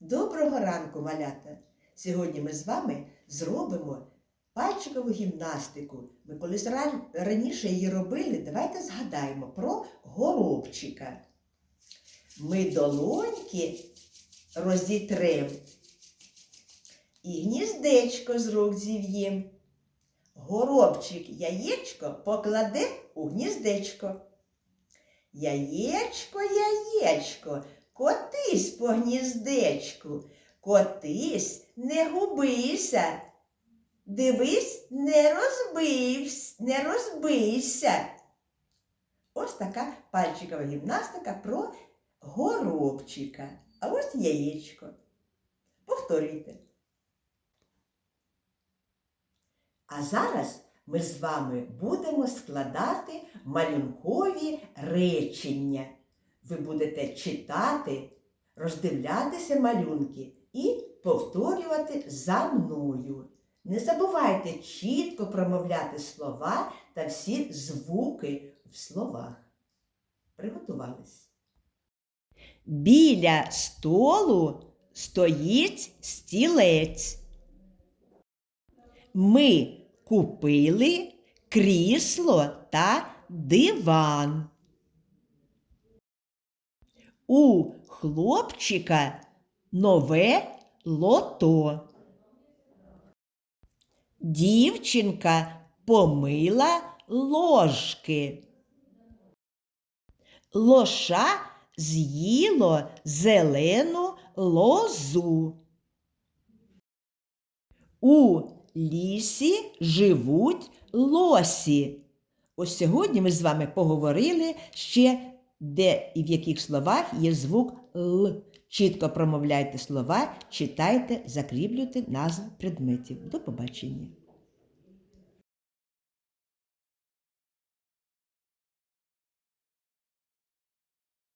Доброго ранку, малята! Сьогодні ми з вами зробимо пальчикову гімнастику. Ми колись раніше її робили. Давайте згадаємо про горобчика. Ми долоньки розітрем і гніздечко з рук зів'єм. Горобчик яєчко покладе у гніздечко. Яєчко, яєчко, котись по гніздечку, котись, не губися. Дивись, не розбивсь, не розбийся. Ось така пальчикова гімнастика про горобчика. А ось яєчко. Повторюйте. А зараз ми з вами будемо складати малюнкові речення. Ви будете читати, роздивлятися малюнки і повторювати за мною. Не забувайте чітко промовляти слова та всі звуки в словах. Приготувались. Біля столу стоїть стілець. Ми купили крісло та диван. У хлопчика нове лото. Дівчинка помила ложки. Лоша з'їло зелену лозу. У лісі живуть лосі. Ось сьогодні ми з вами поговорили ще, де і в яких словах є звук Л. Чітко промовляйте слова, читайте, закріплюйте назви предметів. До побачення.